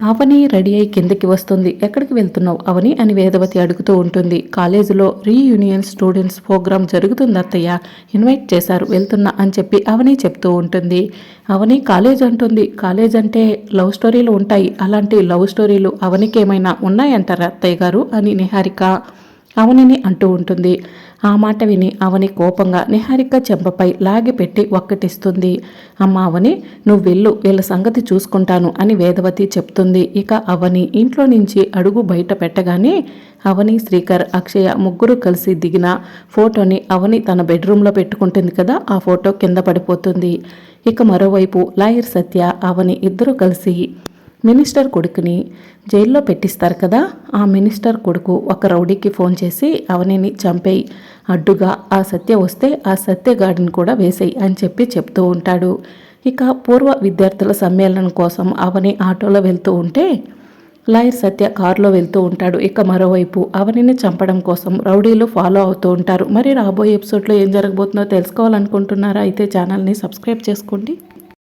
అవని ready అయి కిందకి వస్తుంది. ఎక్కడికి వెళ్తున్నావు అవని అని వేదవతి అడుగుతూ ఉంటుంది. కాలేజీలో రీయూనియన్ స్టూడెంట్స్ ప్రోగ్రామ్ జరుగుతుంది అత్తయ్య ఇన్వైట్ చేశారు. వెళ్తున్నా అని చెప్పి అవని చెప్తూ ఉంటుంది. అవని కాలేజ్ అంటుంది. కాలేజ్ అంటే లవ్ స్టోరీలు ఉంటాయి. అలాంటి లవ్ స్టోరీలు అవనికి ఏమైనా ఉన్నాయంటారా అత్తయ్య గారు? అని నిహారిక. అవనిని అంటూ ఉంటుంది. ఆ మాట విని అవని కోపంగా నిహారిక చెంపపై లాగిపెట్టి ఒక్కటిస్తుంది. అమ్మ అవని నువ్వు వెళ్ళు వీళ్ళ సంగతి చూసుకుంటాను అని వేదవతి చెప్తుంది. ఇక అవని ఇంట్లో నుంచి అడుగు బయట పెట్టగానే అవని శ్రీకర్ అక్షయ ముగ్గురు కలిసి దిగిన ఫోటోని అవని తన బెడ్రూమ్లో పెట్టుకుంటుంది కదా ఆ ఫోటో కింద పడిపోతుంది. ఇక మరోవైపు లాయర్ సత్య అవని ఇద్దరు కలిసి మినిస్టర్ కొడుకుని జైల్లో పెట్టిస్తారు కదా ఆ మినిస్టర్ కొడుకు ఒక రౌడీకి ఫోన్ చేసి అవనిని చంపేయి అడ్డుగా ఆ సత్య వస్తే ఆ సత్యగాడిని కూడా వేసేయి అని చెప్పి చెప్తూ ఉంటాడు. ఇక పూర్వ విద్యార్థుల సమ్మేళనం కోసం అవని ఆటోలో వెళ్తూ ఉంటే లాయర్ సత్య కారులో వెళ్తూ ఉంటాడు. ఇక మరోవైపు అవనిని చంపడం కోసం రౌడీలు ఫాలో అవుతూ ఉంటారు. మరి రాబోయే ఎపిసోడ్లో ఏం జరగబోతుందో తెలుసుకోవాలనుకుంటున్నారా? అయితే ఛానల్ని సబ్స్క్రైబ్ చేసుకోండి.